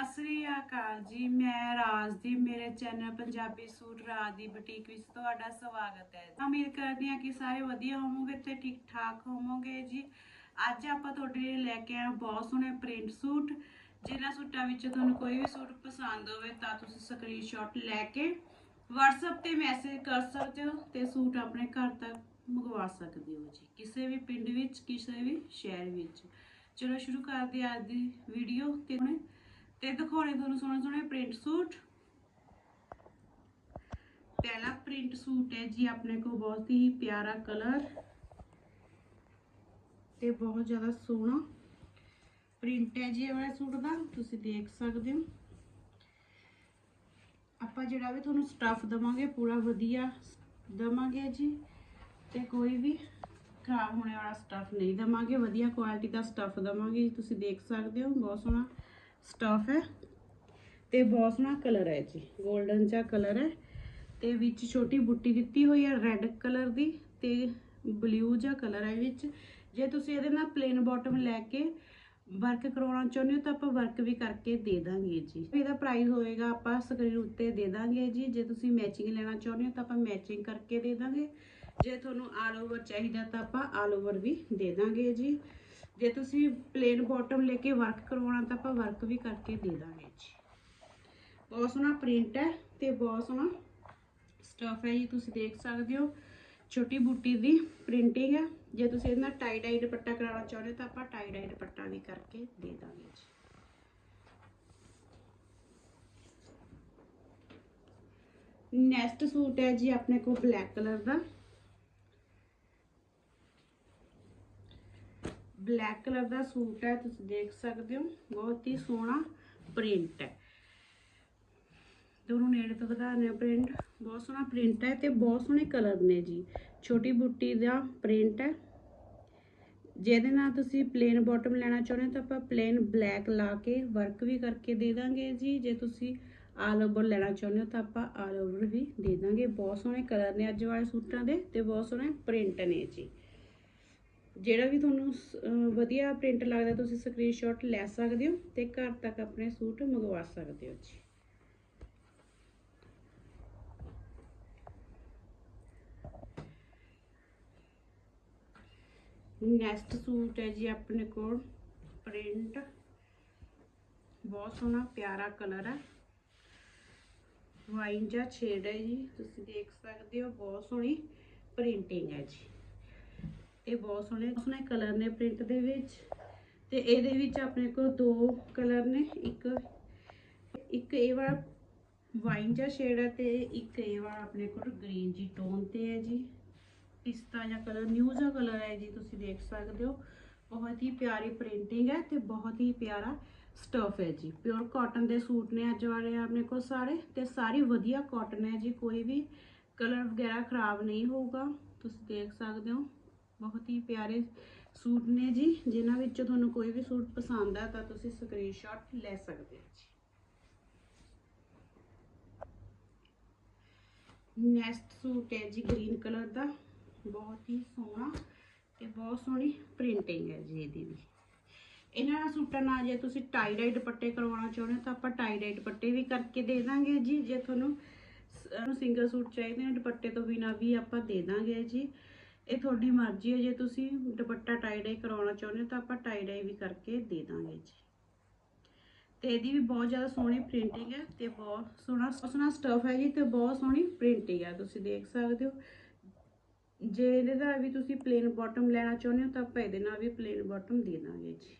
ਸਤਿ ਸ੍ਰੀ ਅਕਾਲ ਜੀ, ਮੈਂ ਰਾਜ ਦੀ, ਮੇਰੇ ਚੈਨਲ ਪੰਜਾਬੀ ਸੂਟ ਰਾਜ ਦੀ ਬੁਟੀਕ ਵਿੱਚ ਤੁਹਾਡਾ ਸਵਾਗਤ ਹੈ। ਉਮੀਦ ਕਰਦੀ ਹਾਂ ਕਿ ਸਾਰੇ ਵਧੀਆ ਹੋਵੋਗੇ ਤੇ ਠੀਕ ਠਾਕ ਹੋਵੋਗੇ ਜੀ। ਅੱਜ ਆਪਾਂ ਤੁਹਾਡੇ ਲਈ ਲੈ ਕੇ ਆਏ ਹਾਂ ਬਹੁਤ ਸੋਹਣੇ ਪ੍ਰਿੰਟ ਸੂਟ। ਜਿਨ੍ਹਾਂ ਸੂਟਾਂ ਵਿੱਚ ਤੁਹਾਨੂੰ ਕੋਈ ਵੀ ਸੂਟ ਪਸੰਦ ਹੋਵੇ ਤਾਂ ਤੁਸੀਂ ਸਕਰੀਨਸ਼ਾਟ ਲੈ ਕੇ WhatsApp ਤੇ ਮੈਸੇਜ ਕਰ ਸਕਦੇ ਹੋ ਤੇ ਸੂਟ ਆਪਣੇ ਘਰ ਤੱਕ ਮੰਗਵਾ ਸਕਦੇ ਹੋ ਜੀ। ਕਿਸੇ ਵੀ ਪਿੰਡ ਵਿੱਚ, ਕਿਸੇ ਵੀ ਸ਼ਹਿਰ ਵਿੱਚ। ਚਲੋ ਸ਼ੁਰੂ ਕਰਦੇ ਹਾਂ ਅੱਜ ਦੀ ਵੀਡੀਓ ਤੇ ਹੁਣ ਤੇ ਦਿਖਾਉਣੇ ਤੁਹਾਨੂੰ ਸੋਹਣੇ ਸੋਹਣੇ ਪ੍ਰਿੰਟ ਸੂਟ ਪਹਿਲਾ ਪ੍ਰਿੰਟ ਸੂਟ ਹੈ ਜੀ ਆਪਣੇ ਕੋਲ ਬਹੁਤ ਹੀ ਪਿਆਰਾ ਕਲਰ ਤੇ ਬਹੁਤ ਜ਼ਿਆਦਾ ਸੋਹਣਾ ਪ੍ਰਿੰਟ ਹੈ ਜੀ ਇਹ ਸੂਟ ਦਾ, ਤੁਸੀਂ ਦੇਖ ਸਕਦੇ ਹੋ। ਆਪਾਂ ਜਿਹੜਾ ਵੀ ਤੁਹਾਨੂੰ ਸਟੱਫ ਦਵਾਂਗੇ, ਪੂਰਾ ਵਧੀਆ ਦਵਾਂਗੇ ਜੀ। ਤੇ ਕੋਈ ਵੀ ਖਰਾਬ ਹੋਣੇ ਵਾਲਾ ਸਟਫ਼ ਨਹੀਂ ਦਵਾਂਗੇ, ਵਧੀਆ ਕੁਆਲਿਟੀ ਦਾ ਸਟਫ਼ ਦਵਾਂਗੇ ਤੁਸੀਂ ਦੇਖ ਸਕਦੇ ਹੋ, ਬਹੁਤ ਸੋਹਣਾ। ਸਟਫ ਹੈ। ਤੇ ਬਹੁਤ ਸੋਹਣਾ ਕਲਰ ਹੈ ਜੀ। 골ਡਨ ਜਿਹਾ ਕਲਰ ਹੈ। ਤੇ ਵਿੱਚ ਛੋਟੀ ਬੁੱਟੀ ਦਿੱਤੀ ਹੋਈ ਹੈ ਰੈੱਡ ਕਲਰ ਦੀ ਤੇ ਬਲੂ ਜਿਹਾ ਕਲਰ ਹੈ ਵਿੱਚ। ਜੇ ਤੁਸੀਂ ਇਹਦੇ ਨਾਲ ਪਲੇਨ ਬਾਟਮ ਲੈ ਕੇ ਵਰਕ ਕਰਾਉਣਾ ਚਾਹੁੰਦੇ ਹੋ ਤਾਂ ਆਪਾਂ ਵਰਕ ਵੀ ਕਰਕੇ ਦੇ ਦਾਂਗੇ ਜੀ। ਇਹਦਾ ਪ੍ਰਾਈਸ ਹੋਏਗਾ ਆਪਾਂ ਸਕਰੀਨ ਉੱਤੇ ਦੇ ਦਾਂਗੇ ਜੀ। ਜੇ ਤੁਸੀਂ ਮੈਚਿੰਗ ਲੈਣਾ ਚਾਹੁੰਦੇ ਹੋ ਤਾਂ ਆਪਾਂ ਮੈਚਿੰਗ ਕਰਕੇ ਦੇ ਦਾਂਗੇ। ਜੇ ਤੁਹਾਨੂੰ ਆਲ ਓਵਰ ਚਾਹੀਦਾ ਤਾਂ ਆਪਾਂ ਆਲ ਓਵਰ ਵੀ ਦੇ ਦਾਂਗੇ ਜੀ। ਜੇ ਤੁਸੀਂ ਪਲੇਨ ਬਾਟਮ ਲੈ ਕੇ ਵਰਕ ਕਰਵਾਉਣਾ ਤਾਂ ਆਪਾਂ ਵਰਕ ਵੀ ਕਰਕੇ ਦੇ ਦਾਂਗੇ ਜੀ। ਬਹੁਤ ਸੋਹਣਾ ਪ੍ਰਿੰਟ ਹੈ ਤੇ ਬਹੁਤ ਸੋਹਣਾ ਸਟਫ ਹੈ ਜੀ, ਤੁਸੀਂ ਦੇਖ ਸਕਦੇ ਹੋ। ਛੋਟੀ ਬੂਟੀ ਦੀ ਪ੍ਰਿੰਟਿੰਗ ਹੈ। ਜੇ ਤੁਸੀਂ ਇਹਦੇ ਨਾਲ ਟਾਈ ਡਾਈ ਦੁਪੱਟਾ ਕਰਾਉਣਾ ਚਾਹੁੰਦੇ ਹੋ ਤਾਂ ਆਪਾਂ ਟਾਈ ਡਾਈ ਦੁਪੱਟਾ ਵੀ ਕਰਕੇ ਦੇ ਦਾਂਗੇ ਜੀ। ਨੈਕਸਟ ਸੂਟ ਹੈ ਜੀ ਆਪਣੇ ਕੋਲ ਬਲੈਕ ਕਲਰ ਦਾ। ਬਲੈਕ ਕਲਰ ਦਾ ਸੂਟ ਹੈ, ਤੁਸੀਂ ਦੇਖ ਸਕਦੇ ਹੋ। ਬਹੁਤ ਹੀ ਸੋਹਣਾ ਪ੍ਰਿੰਟ ਹੈ। ਦੋਨੋਂ ਨੇੜੇ ਤੋਂ ਦਿਖਾਉਂਦੇ ਆ ਪ੍ਰਿੰਟ। ਬਹੁਤ ਸੋਹਣਾ ਪ੍ਰਿੰਟ ਹੈ ਤੇ ਬਹੁਤ ਸੋਹਣੇ ਕਲਰ ਨੇ ਜੀ। ਛੋਟੀ ਬੁੱਟੀ ਦਾ ਪ੍ਰਿੰਟ ਹੈ। ਜਿਹਦੇ ਨਾਲ ਤੁਸੀਂ ਪਲੇਨ ਬਾਟਮ ਲੈਣਾ ਚਾਹੁੰਦੇ ਹੋ ਤਾਂ ਆਪਾਂ ਪਲੇਨ ਬਲੈਕ ਲਾ ਕੇ ਵਰਕ ਵੀ ਕਰਕੇ ਦੇ ਦਾਂਗੇ ਜੀ। ਜੇ ਤੁਸੀਂ ਆਲ ਓਵਰ ਲੈਣਾ ਚਾਹੁੰਦੇ ਹੋ ਤਾਂ ਆਪਾਂ ਆਲ ਓਵਰ ਵੀ ਦੇ ਦਾਂਗੇ। ਬਹੁਤ ਸੋਹਣੇ ਕਲਰ ਨੇ ਅੱਜ ਵਾਲੇ ਸੂਟਾਂ ਦੇ ਤੇ ਬਹੁਤ ਸੋਹਣੇ ਪ੍ਰਿੰਟ ਨੇ ਜੀ। ਜਿਹੜਾ ਵੀ ਤੁਹਾਨੂੰ ਵਧੀਆ ਪ੍ਰਿੰਟ ਲੱਗਦਾ, ਤੁਸੀਂ ਸਕਰੀਨਸ਼ਾਟ ਲੈ ਸਕਦੇ ਹੋ ਤੇ ਘਰ ਤੱਕ ਆਪਣੇ ਸੂਟ ਮੰਗਵਾ ਸਕਦੇ ਹੋ ਜੀ। ਨੈਕਸਟ ਸੂਟ ਹੈ ਜੀ ਆਪਣੇ ਕੋਲ ਪ੍ਰਿੰਟ ਬਹੁਤ ਸੋਹਣਾ, ਪਿਆਰਾ ਕਲਰ ਹੈ। ਵਾਈਨ ਜਾਂ ਸ਼ੇਡ ਹੈ ਜੀ, ਤੁਸੀਂ ਦੇਖ ਸਕਦੇ ਹੋ, ਬਹੁਤ ਸੋਹਣੀ ਪ੍ਰਿੰਟਿੰਗ ਹੈ ਜੀ। ਇਹ ਬਹੁਤ ਸੋਹਣੇ ਸੋਹਣੇ ਕਲਰ ਨੇ ਪ੍ਰਿੰਟ ਦੇ ਵਿੱਚ। ਤੇ ਇਹਦੇ ਵਿੱਚ ਆਪਣੇ ਕੋਲ ਦੋ ਕਲਰ ਨੇ, ਇੱਕ ਇੱਕ ਇਹ ਵਾਲਾ ਵਾਈਨ ਜਿਹਾ ਸ਼ੇਡ ਹੈ ਤੇ ਇੱਕ ਇਹ ਵਾਲਾ ਆਪਣੇ ਕੋਲ ਗ੍ਰੀਨ ਜੀ ਟੋਨ ਤੇ ਹੈ ਜੀ। ਪਿਸਤਾ ਜਿਹਾ ਕਲਰ ਨਿਊ ਜਿਹਾ ਕਲਰ ਹੈ ਜੀ, ਤੁਸੀਂ ਦੇਖ ਸਕਦੇ ਹੋ। ਬਹੁਤ ਹੀ ਪਿਆਰੀ ਪ੍ਰਿੰਟਿੰਗ ਹੈ ਤੇ ਬਹੁਤ ਹੀ ਪਿਆਰਾ ਸਟਫ ਹੈ ਜੀ। ਪਿਓਰ ਕਾਟਨ ਦੇ ਸੂਟ ਨੇ ਅੱਜ ਵਾਲੇ ਆਪਣੇ ਕੋਲ ਸਾਰੇ ਤੇ ਸਾਰੀ ਵਧੀਆ ਕਾਟਨ ਹੈ ਜੀ। ਕੋਈ ਵੀ ਕਲਰ ਵਗੈਰਾ ਖਰਾਬ ਨਹੀਂ ਹੋਊਗਾ, ਤੁਸੀਂ ਦੇਖ ਸਕਦੇ ਹੋ। ਬਹੁਤ ਹੀ ਪਿਆਰੇ ਸੂਟ ਨੇ ਜੀ। ਜਿਨ੍ਹਾਂ ਵਿੱਚੋਂ ਤੁਹਾਨੂੰ ਕੋਈ ਵੀ ਸੂਟ ਪਸੰਦ ਆ, ਤਾਂ ਤੁਸੀਂ ਸਕਰੀਨਸ਼ਾਟ ਲੈ ਸਕਦੇ ਹੋ ਜੀ। ਨੈਕਸਟ ਸੂਟ ਹੈ ਜੀ ਗ੍ਰੀਨ ਕਲਰ ਦਾ। ਬਹੁਤ ਹੀ ਸੋਹਣਾ ਤੇ ਬਹੁਤ ਸੋਹਣੀ ਪ੍ਰਿੰਟਿੰਗ ਹੈ ਜੀ ਇਹਦੀ ਵੀ। ਇਹਨਾਂ ਸੂਟਾਂ ਨਾਲ ਜੇ ਤੁਸੀਂ ਟਾਈ ਡਾਈ ਦੁਪੱਟੇ ਕਰਵਾਉਣਾ ਚਾਹੁੰਦੇ ਹੋ, ਤਾਂ ਆਪਾਂ ਟਾਈ ਡਾਈ ਦੁਪੱਟੇ ਵੀ ਕਰਕੇ ਦੇ ਦਾਂਗੇ ਜੀ। ਜੇ ਤੁਹਾਨੂੰ ਸਿੰਗਲ ਸੂਟ ਚਾਹੀਦੇ ਨੇ, ਦੁਪੱਟੇ ਤੋਂ ਬਿਨਾ ਵੀ ਆਪਾਂ ਦੇ ਦਾਂਗੇ ਜੀ। ਇਹ ਤੁਹਾਡੀ ਮਰਜ਼ੀ ਹੈ, ਜੇ ਤੁਸੀਂ ਦੁਪੱਟਾ ਟਾਈ ਡਾਈ ਕਰਾਉਣਾ ਚਾਹੁੰਦੇ ਹੋ ਤਾਂ ਆਪਾਂ ਟਾਈ ਡਾਈ ਵੀ ਕਰਕੇ ਦੇ ਦਾਂਗੇ ਜੀ। ਤੇ ਇਹਦੀ ਵੀ ਬਹੁਤ ਜ਼ਿਆਦਾ ਸੋਹਣੀ ਪ੍ਰਿੰਟਿੰਗ ਹੈ ਤੇ ਬਹੁਤ ਸੋਹਣਾ ਸੋਹਣਾ ਸਟਫ ਹੈ ਜੀ ਤੇ ਬਹੁਤ ਸੋਹਣੀ ਪ੍ਰਿੰਟਿੰਗ ਹੈ, ਤੁਸੀਂ ਦੇਖ ਸਕਦੇ ਹੋ। ਜੇ ਇਹਦੇ ਦਾ ਵੀ ਤੁਸੀਂ ਪਲੇਨ ਬਾਟਮ ਲੈਣਾ ਚਾਹੁੰਦੇ ਹੋ ਤਾਂ ਆਪਾਂ ਇਹਦੇ ਨਾਲ ਵੀ ਪਲੇਨ ਬਾਟਮ ਦੇ ਦਾਂਗੇ ਜੀ।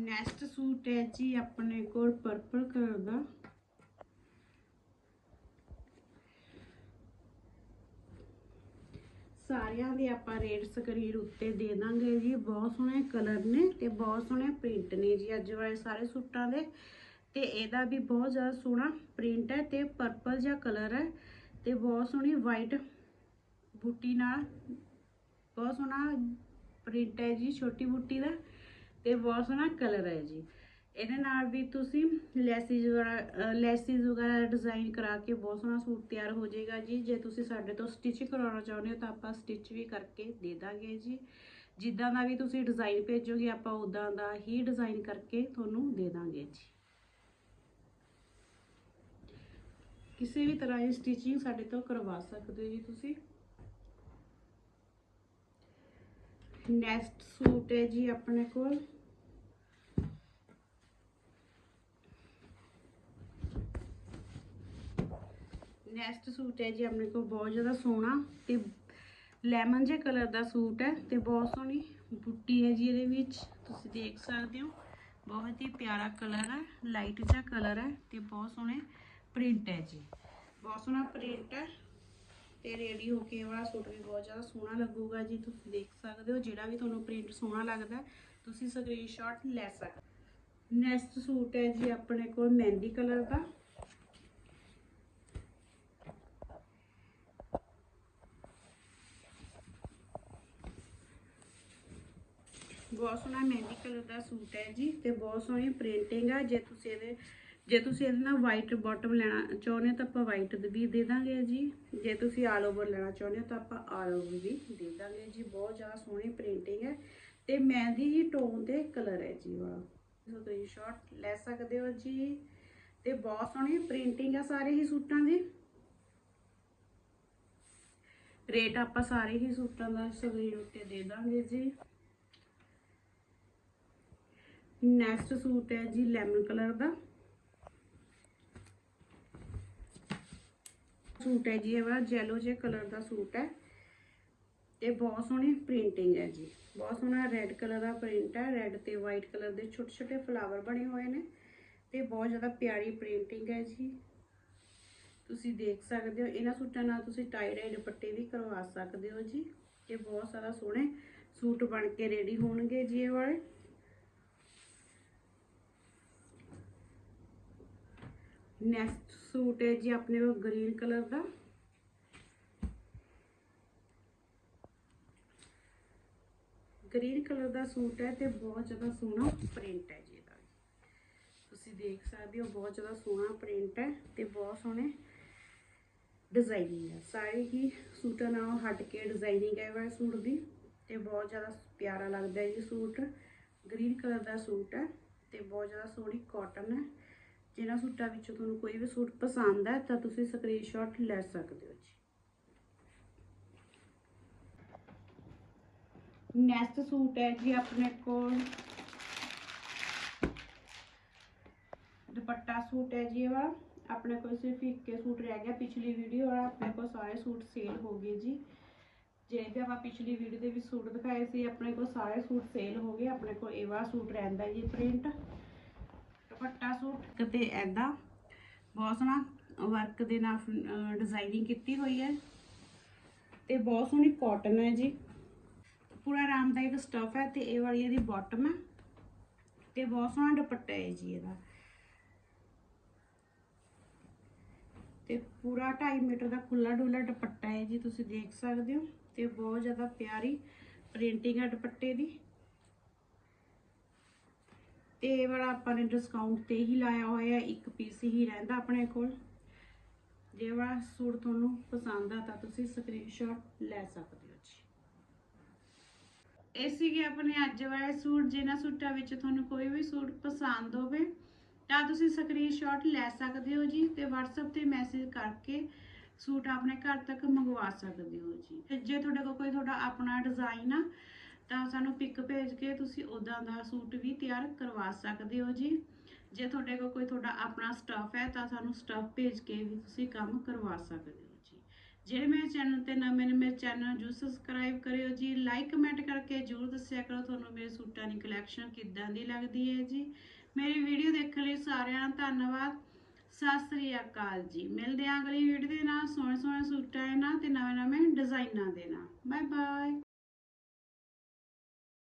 ਨੈਕਸਟ ਸੂਟ ਹੈ ਜੀ ਆਪਣੇ ਕੋਲ ਪਰਪਲ ਕਲਰ ਦਾ। ਸਾਰਿਆਂ ਦੇ ਆਪਾਂ ਰੇਟ ਸਕਰੀਨ ਉੱਤੇ ਦੇ ਦਾਂਗੇ ਜੀ। ਬਹੁਤ ਸੋਹਣੇ ਕਲਰ ਨੇ ਤੇ ਬਹੁਤ ਸੋਹਣੇ ਪ੍ਰਿੰਟ ਨੇ ਜੀ ਅੱਜ ਵਾਲੇ ਸਾਰੇ ਸੂਟਾਂ ਦੇ। ਤੇ ਇਹਦਾ ਵੀ ਬਹੁਤ ਜ਼ਿਆਦਾ ਸੋਹਣਾ ਪ੍ਰਿੰਟ ਹੈ ਤੇ ਪਰਪਲ ਜਿਹਾ ਕਲਰ ਹੈ ਤੇ ਬਹੁਤ ਸੋਹਣੀ ਵਾਈਟ ਬੂਟੀ ਨਾਲ ਬਹੁਤ ਸੋਹਣਾ ਪ੍ਰਿੰਟ ਹੈ ਜੀ, ਛੋਟੀ ਬੂਟੀ ਦਾ ਤੇ ਬਹੁਤ ਸੋਹਣਾ ਕਲਰ ਹੈ ਜੀ। ਇਹਦੇ ਨਾਲ ਵੀ ਤੁਸੀਂ ਲੈਸਿਸ ਵਗੈਰਾ ਲੈਸਿਸ ਵਗੈਰਾ ਡਿਜ਼ਾਈਨ ਕਰਾ ਕੇ ਬਹੁਤ ਸੋਹਣਾ ਸੂਟ ਤਿਆਰ ਹੋ ਜਾਏਗਾ ਜੀ। ਜੇ ਤੁਸੀਂ ਸਾਡੇ ਤੋਂ ਸਟਿਚ ਕਰਾਉਣਾ ਚਾਹੁੰਦੇ ਹੋ ਤਾਂ ਆਪਾਂ ਸਟਿਚ ਵੀ ਕਰਕੇ ਦੇ ਦਾਂਗੇ ਜੀ। ਜਿੱਦਾਂ ਦਾ ਵੀ ਤੁਸੀਂ ਡਿਜ਼ਾਈਨ ਭੇਜੋਗੇ, ਆਪਾਂ ਉਦਾਂ ਦਾ ਹੀ ਡਿਜ਼ਾਈਨ ਕਰਕੇ ਤੁਹਾਨੂੰ ਦੇ ਦਾਂਗੇ ਜੀ। ਕਿਸੇ ਵੀ ਤਰ੍ਹਾਂ ਦੀ ਸਟਿਚਿੰਗ ਸਾਡੇ ਤੋਂ ਕਰਵਾ ਸਕਦੇ ਹੋ ਜੀ ਤੁਸੀਂ। ਨੈਕਸਟ ਸੂਟ ਹੈ ਜੀ ਆਪਣੇ ਕੋਲ। ਨੈਕਸਟ ਸੂਟ ਹੈ ਜੀ ਆਪਣੇ ਕੋਲ ਬਹੁਤ ਜ਼ਿਆਦਾ ਸੋਹਣਾ ਤੇ ਲੈਮਨ ਜੇ ਕਲਰ ਦਾ ਸੂਟ ਹੈ ਤੇ ਬਹੁਤ ਸੋਹਣੀ ਬੁੱਟੀ ਹੈ ਜੀ ਇਹਦੇ ਵਿੱਚ। ਤੁਸੀਂ ਦੇਖ ਸਕਦੇ ਹੋ ਬਹੁਤ ਹੀ ਪਿਆਰਾ ਕਲਰ ਹੈ ਲਾਈਟ ਜਿਹਾ ਕਲਰ ਹੈ ਤੇ ਬਹੁਤ ਸੋਹਣੇ ਪ੍ਰਿੰਟ ਹੈ ਜੀ। ਬਹੁਤ ਸੋਹਣਾ ਪ੍ਰਿੰਟ ਹੈ ਤੇ ਰੈਡੀ ਹੋ ਕੇ ਵਾਲਾ ਸੂਟ ਵੀ ਬਹੁਤ ਜ਼ਿਆਦਾ ਸੋਹਣਾ ਲੱਗੂਗਾ ਜੀ। ਤੁਸੀਂ ਦੇਖ ਸਕਦੇ ਹੋ ਜਿਹੜਾ ਵੀ ਤੁਹਾਨੂੰ ਪ੍ਰਿੰਟ ਸੋਹਣਾ ਲੱਗਦਾ ਹੈ, ਤੁਸੀਂ ਸਕਰੀਨਸ਼ਾਟ ਲੈ ਸਕਦੇ ਨੈਕਸਟ ਸੂਟ ਹੈ ਜੀ ਆਪਣੇ ਕੋਲ ਮਹਿੰਦੀ ਕਲਰ ਦਾ। ਬਹੁਤ ਸੋਹਣਾ ਮਹਿੰਦੀ ਕਲਰ ਦਾ ਸੂਟ ਹੈ ਜੀ ਤੇ ਬਹੁਤ ਸੋਹਣੀ ਪ੍ਰਿੰਟਿੰਗ ਆ। ਜੇ ਤੁਸੀਂ ਇਹਦੇ ਜੇ ਤੁਸੀਂ ਇਹਦੇ ਨਾਲ ਵਾਈਟ ਬਾਟਮ ਲੈਣਾ ਚਾਹੁੰਦੇ ਹੋ ਤਾਂ ਆਪਾਂ ਵਾਈਟ ਵੀ ਦੇ ਦਾਂਗੇ ਜੀ। ਜੇ ਤੁਸੀਂ ਆਲ ਓਵਰ ਲੈਣਾ ਚਾਹੁੰਦੇ ਹੋ ਤਾਂ ਆਪਾਂ ਆਲ ਓਵਰ ਵੀ ਦੇ ਦਾਂਗੇ ਜੀ। ਬਹੁਤ ਜ਼ਿਆਦਾ ਸੋਹਣੀ ਪ੍ਰਿੰਟਿੰਗ ਹੈ ਤੇ ਮਹਿੰਦੀ ਹੀ ਟੋਨ 'ਤੇ ਕਲਰ ਹੈ ਜੀ ਵਾਲਾ ਸੋ ਤੁਸੀਂ ਸ਼ਾਰਟ ਲੈ ਸਕਦੇ ਹੋ ਜੀ ਤੇ ਬਹੁਤ ਸੋਹਣੀ ਪ੍ਰਿੰਟਿੰਗ ਆ ਸਾਰੇ ਹੀ ਸੂਟਾਂ ਦੀ। ਰੇਟ ਆਪਾਂ ਸਾਰੇ ਹੀ ਸੂਟਾਂ ਦਾ ਸਕਰੀਨ ਉੱਤੇ ਦੇ ਦਾਂਗੇ ਜੀ। ਨੈਕਸਟ ਸੂਟ ਹੈ ਜੀ ਲੈਮਨ ਕਲਰ ਦਾ। ਸੂਟ ਹੈ ਜੀ ਇਹ ਵਾਲਾ ਜੈਲੋ ਜੇ ਕਲਰ ਦਾ ਸੂਟ ਹੈ। ਤੇ ਬਹੁਤ ਸੋਹਣੀ ਪ੍ਰਿੰਟਿੰਗ ਹੈ ਜੀ। ਬਹੁਤ ਸੋਹਣਾ ਰੈੱਡ ਕਲਰ ਦਾ ਪ੍ਰਿੰਟ ਹੈ। ਰੈੱਡ ਤੇ ਵਾਈਟ ਕਲਰ ਦੇ ਛੋਟੇ ਛੋਟੇ ਫਲਾਵਰ ਬਣੇ ਹੋਏ ਨੇ ਤੇ ਬਹੁਤ ਜ਼ਿਆਦਾ ਪਿਆਰੀ ਪ੍ਰਿੰਟਿੰਗ ਹੈ ਜੀ। ਤੁਸੀਂ ਦੇਖ ਸਕਦੇ ਹੋ, ਇਹਨਾਂ ਸੂਟਾਂ ਨਾਲ ਤੁਸੀਂ ਟਾਈ ਡਾਈ ਦੁਪੱਟੇ ਵੀ ਕਰਵਾ ਸਕਦੇ ਹੋ ਜੀ। ਇਹ ਬਹੁਤ ਸਾਰਾ ਸੋਹਣੇ ਸੂਟ ਬਣ ਕੇ ਰੈਡੀ ਹੋਣਗੇ ਜੀ ਇਹ ਵਾਲੇ। ਨੈਕਸਟ ਸੂਟ ਹੈ ਜੀ ਆਪਣੇ ਕੋਲ ਗ੍ਰੀਨ ਕਲਰ ਦਾ। ਗ੍ਰੀਨ ਕਲਰ ਦਾ ਸੂਟ ਹੈ ਤੇ ਬਹੁਤ ਜ਼ਿਆਦਾ ਸੋਹਣਾ ਪ੍ਰਿੰਟ ਹੈ ਜੀ ਇਹਦਾ। ਤੁਸੀਂ ਦੇਖ ਸਕਦੇ ਹੋ ਬਹੁਤ ਜ਼ਿਆਦਾ ਸੋਹਣਾ ਪ੍ਰਿੰਟ ਹੈ ਤੇ ਬਹੁਤ ਸੋਹਣੇ ਡਿਜ਼ਾਈਨਿੰਗ ਹੈ। ਸਾਰੇ ਹੀ ਸੂਟਾਂ ਨਾਲੋਂ ਹਟ ਕੇ ਡਿਜ਼ਾਈਨਿੰਗ ਹੈ ਵਾ ਸੂਟ ਦੀ ਤੇ ਬਹੁਤ ਜ਼ਿਆਦਾ ਪਿਆਰਾ ਲੱਗਦਾ ਹੈ ਜੀ ਸੂਟ। ਗ੍ਰੀਨ ਕਲਰ ਦਾ ਸੂਟ ਹੈ ਤੇ ਬਹੁਤ ਜ਼ਿਆਦਾ ਸੋਹਣੀ ਕਾਟਨ ਹੈ। ਜਿਹਨਾਂ ਸੂਟਾਂ ਵਿੱਚੋਂ ਤੁਹਾਨੂੰ ਕੋਈ ਵੀ ਸੂਟ ਪਸੰਦ ਹੈ, ਤਾਂ ਤੁਸੀਂ ਸਕਰੀਨਸ਼ਾਟ ਲੈ ਸਕਦੇ ਹੋ ਜੀ। ਨੈਕਸਟ ਸੂਟ ਹੈ ਜੀ ਆਪਣੇ ਕੋਲ। ਦੁਪੱਟਾ ਸੂਟ ਹੈ ਜੀ ਇਹ ਵਾਲਾ ਆਪਣੇ ਕੋਲ ਸਿਰਫ ਇੱਕੇ ਸੂਟ ਰਹਿ ਗਿਆ ਪਿਛਲੀ ਵੀਡੀਓ ਵਾਲਾ। ਆਪਣੇ ਕੋਲ ਸਾਰੇ ਸੂਟ ਸੇਲ ਹੋ ਗਏ ਜੀ। ਜਿਹੜੇ ਆਪਾਂ ਪਿਛਲੀ ਵੀਡੀਓ ਦੇ ਵਿੱਚ ਸੂਟ ਦਿਖਾਏ ਸੀ, ਆਪਣੇ ਕੋਲ ਸਾਰੇ ਸੂਟ ਸੇਲ ਹੋ ਗਏ। ਆਪਣੇ ਕੋਲ ਇਹ ਵਾਲਾ ਸੂਟ ਰਹਿੰਦਾ ਜੀ ਪ੍ਰਿੰਟ ਦੁਪੱਟਾ ਸੂਟ ਤੇ ਐਦਾਂ ਬਹੁਤ ਸੋਹਣਾ ਵਰਕ ਦੇ ਨਾਲ ਡਿਜ਼ਾਈਨਿੰਗ ਕੀਤੀ ਹੋਈ ਹੈ ਤੇ ਬਹੁਤ ਸੋਹਣੀ ਕਾਟਨ ਹੈ ਜੀ। ਪੂਰਾ ਆਰਾਮਦਾਇਕ ਸਟਫ ਹੈ ਤੇ ਇਹ ਵਾਲੀ ਇਹਦੀ ਬਾਟਮ ਹੈ ਤੇ ਬਹੁਤ ਸੋਹਣਾ ਦੁਪੱਟਾ ਹੈ ਜੀ ਇਹਦਾ। ਤੇ ਪੂਰਾ 2.5 ਮੀਟਰ ਦਾ ਖੁੱਲਾ ਡੁੱਲਾ ਦੁਪੱਟਾ ਹੈ ਜੀ, ਤੁਸੀਂ ਦੇਖ ਸਕਦੇ ਹੋ ਤੇ ਬਹੁਤ ਜ਼ਿਆਦਾ ਪਿਆਰੀ ਪ੍ਰਿੰਟਿੰਗ ਹੈ ਦੁਪੱਟੇ ਦੀ। ਤੇ ਇਹ ਵਾਲਾ ਆਪਾਂ ਨੇ ਡਿਸਕਾਊਂਟ ਤੇ ਹੀ ਲਾਇਆ ਹੋਇਆ, ਇੱਕ ਪੀਸ ਹੀ ਰਹਿੰਦਾ ਆਪਣੇ ਕੋਲ। ਜੇ ਵਾਲਾ ਸੂਟ ਤੁਹਾਨੂੰ ਪਸੰਦ ਆ ਤਾਂ ਤੁਸੀਂ ਸਕਰੀਨਸ਼ਾਟ ਲੈ ਸਕਦੇ ਹੋ ਜੀ। ਇਹ ਸੀਗੇ ਆਪਣੇ ਅੱਜ ਵਾਲੇ ਸੂਟ, ਜਿਨ੍ਹਾਂ ਸੂਟਾਂ ਵਿੱਚ ਤੁਹਾਨੂੰ ਕੋਈ ਵੀ ਸੂਟ ਪਸੰਦ ਹੋਵੇ, ਤਾਂ ਤੁਸੀਂ ਸਕਰੀਨਸ਼ਾਟ ਲੈ ਸਕਦੇ ਹੋ ਜੀ ਤੇ WhatsApp ਤੇ ਮੈਸੇਜ ਕਰਕੇ ਸੂਟ ਆਪਣੇ ਘਰ ਤੱਕ ਮੰਗਵਾ ਸਕਦੇ ਹੋ ਜੀ। ਜੇ ਤੁਹਾਡੇ ਕੋਲ ਕੋਈ ਤੁਹਾਡਾ ਆਪਣਾ ਡਿਜ਼ਾਈਨ ਆ ਤਾਂ ਸਾਨੂੰ ਪਿਕ ਭੇਜ ਕੇ ਤੁਸੀਂ ਉਦਾਂ ਦਾ ਸੂਟ ਵੀ ਤਿਆਰ ਕਰਵਾ ਸਕਦੇ ਹੋ ਜੀ। ਜੇ ਤੁਹਾਡੇ ਕੋਲ ਕੋਈ ਤੁਹਾਡਾ ਆਪਣਾ ਸਟਾਫ ਹੈ, ਤਾਂ ਸਾਨੂੰ ਸਟਾਫ ਭੇਜ ਕੇ ਵੀ ਤੁਸੀਂ ਕੰਮ ਕਰਵਾ ਸਕਦੇ ਹੋ ਜੀ। ਜਿਹੜੇ ਮੇਰੇ ਚੈਨਲ ਤੇ ਨਵੇਂ ਨੇ, ਮੇਰੇ ਚੈਨਲ ਨੂੰ ਜਰੂਰ ਸਬਸਕ੍ਰਾਈਬ ਕਰਿਓ ਜੀ। ਲਾਈਕ ਕਮੈਂਟ ਕਰਕੇ ਜਰੂਰ ਦੱਸਿਆ ਕਰੋ, ਤੁਹਾਨੂੰ ਮੇਰੇ ਸੂਟਾਂ ਦੀ ਕਲੈਕਸ਼ਨ ਕਿੱਦਾਂ ਦੀ ਲੱਗਦੀ ਹੈ ਜੀ। ਮੇਰੀ ਵੀਡੀਓ ਦੇਖਣ ਲਈ ਸਾਰਿਆਂ ਦਾ ਧੰਨਵਾਦ। ਸਤਿ ਸ੍ਰੀ ਅਕਾਲ ਜੀ। ਮਿਲਦੇ ਹਾਂ ਅਗਲੀ ਵੀਡੀਓ ਦੇ ਨਾਲ। ਸੋਹਣੇ ਸੋਹਣੇ ਸੂਟਾਂ ਦੇ ਨਾਲ ਤੇ ਨਵੇਂ ਨਵੇਂ ਡਿਜ਼ਾਈਨਾਂ ਦੇ ਨਾਲ। Bye bye